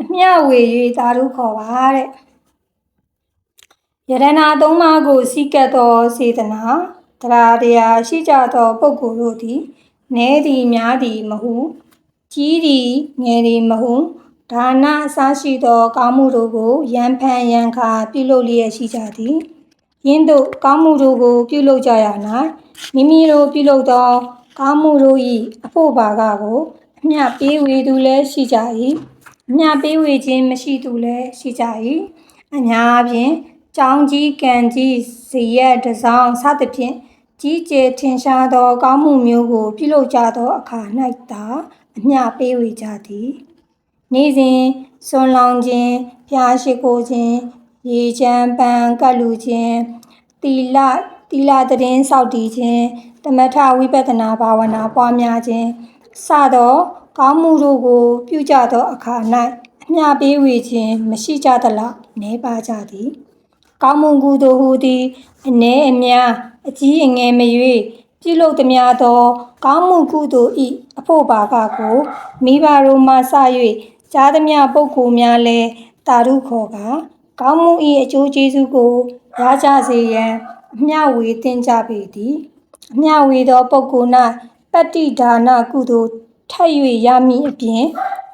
အမျှဝေ၍သာဓုခေါ်ပါတဲ့ယရနာသုံးပါးကိုစီကတ်သောစေတနာတရားတရားရှိကြသောပုဂ္ဂိုလ်တို့သည်နည်းသည်များသည်မဟုကြီးသည်ငယ်သည်မဟုဒါနအစရှိသောကောင်းမှုတို့ကိုရန်ဖန်ရန်ခါပြုလုပ်လျက်ရှိကြသည်ယင်းတို့ကောင်းမှုတို့ကို ပြုလုပ်ကြရ၌မိမိတို့ပြုလုပ်သော ကောင်းမှုတို့၏အဖို့ပါကကိုအမျှပေးဝေသူလည်းရှိကြ၏အ မျှပေးဝေခြင်းမရှိသူလည်းရှိကြ၏အများဖြင့်ကြောင်းကြီးကံကြီးဇေယျတစောင်းစသဖြင့်ကြီးကျယ်ထင်ရှားသော ကောင်းမှုမျိုးကို ပြုလုပ်ကြသောအခါ၌သာအမျှပေးဝေကြသည်နေ့စဉ်ဆွန်လောင်ခြင်းဖျားရှိခိုးခြင်းရေချမ်းပန်းကတ်လူခြင်းတီလတီလာတည်င်းစောက်တည်ခြင်းတမထဝိပဿနာဘာဝနာပွားများခြင်းစသော ကောင်းမှုတို့ကို ပြုကြသောအခါ၌အမျှပေးဝေခြင်းမရှိကြသလောက်နေပါကြသည်ကောင်းမှုကုသိုလ်ဟူသည်အ ਨੇ အများအကြီးအငယ်မ၍ပြုလုပ်သည်များသော ကောင်းမှုကုသိုလ်၏အဖို့ပါကကိုမိဘတို့မှစ၍ကြားသမျှပုဂ္ဂိုလ်များလည်းတာရုခေါ်ကကောင်းမှု၏အကျိုးကျေးဇူးကိုရကြစေရန်အမျှဝေသင်ကြပေသည်အမျှဝေသောပုဂ္ဂိုလ်၌ပတ္တိဒါနကုသိုလ် ထပ်၍ရမည်အပြင်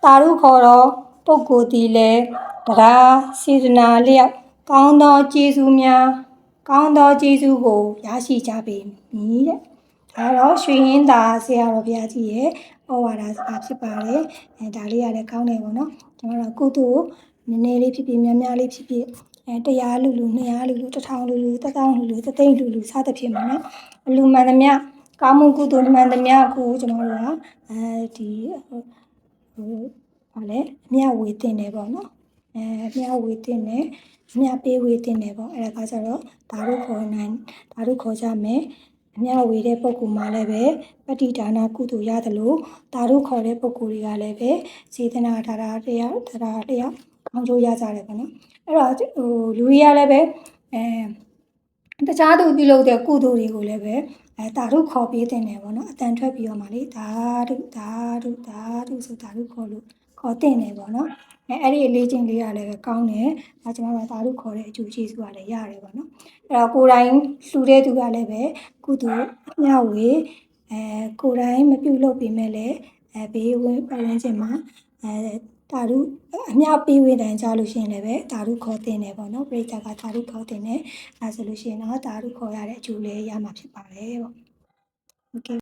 တာရုခေါ်သောပုဂ္ဂိုလ်သည်လည်းတရားစေတနာလျောက်ကောင်းသောကျေးဇူးများကောင်းသောကျေးဇူးကိုရရှိကြပေမည်တဲ့ဒါတော့ရွှေရင်းသာဆရာတော်ဘုရားကြီးရဲ့ဩဝါဒစကားဖြစ်ပါတယ်အဲဒါလေးရတယ်ကောင်းတယ်ပေါ့နော်ကျွန်တော်တို့ကုသိုလ်နည်းနည်းလေးဖြစ်ဖြစ်များများလေးဖြစ်ဖြစ်အဲတရားလူလူ200လူလူ1000လူလူ1000လူလူ3000လူလူစသဖြင့်ပေါ့နော်အလူမှန်သမျှ ကောင်းမှုကုသိုလ်မှန်သမျှကိုကျွန်တော်တို့ကအဲဒီဟိုဘာလဲအမျှဝေတင်တယ်ပေါ့နော်အဲအမျှဝေတင်တယ်အမျှပေးဝေတင်တယ်ပေါ့အဲဒါကကြတော့ဒါတို့ခေါ်နိုင်ဒါတို့ခေါ်ကြမယ်အမျှဝေတဲ့ပုံကူမှလည်းပဲပဋိဒါနကုသိုလ်ရတယ်လို့ဒါတို့ခေါ်တဲ့ပုံကူတွေကလည်းပဲစေတနာဒါရာတရားဒါရာတရားကောင်းကျိုးရကြတယ်ပေါ့နော်အဲ့တော့ဟိုလူတွေကလည်းပဲအဲ တခြားသူပြုလုပ်တဲ့ကုသိုလ်တွေကိုလည်းပဲအဲဒါတို့ခေါ်ပေးတင်တယ်ပေါ့နော်အတန်ထွက်ပြီးတော့မှလေဒါတို့ဒါတို့ဒါတို့ဆိုဒါတို့ခေါ်လို့ခေါ်တင်တယ်ပေါ့နော်အဲအဲ့ဒီအလေးချင်းလေးကလည်းပဲကောင်းတယ်ဒါကျွန်တော်တို့ဒါတို့ခေါ်တဲ့အကျိုးကျေးဇူးကလည်းရတယ်ပေါ့နော်အဲ့တော့ကိုယ်တိုင်လှူတဲ့သူကလည်းပဲကုသိုလ်အမျှဝေအဲကိုယ်တိုင်မပြုတ်လုပ်ပေမဲ့လည်းအဲဘေးဝင်ပတ်ဝန်းကျင်မှာအဲ တာရုအမြပေးဝေတန်ကြလို့ရှိရင်လည်းပဲတာရုခေါ်တင်တယ်ပေါ့နော်ပရိသတ်ကတာရုခေါ်တင်တယ်အဲဆိုလို့ရှိရင်တော့တာရုခေါ်ရတဲ့အကျိုးလေးရမှာဖြစ်ပါတယ်ပေါ့ Okay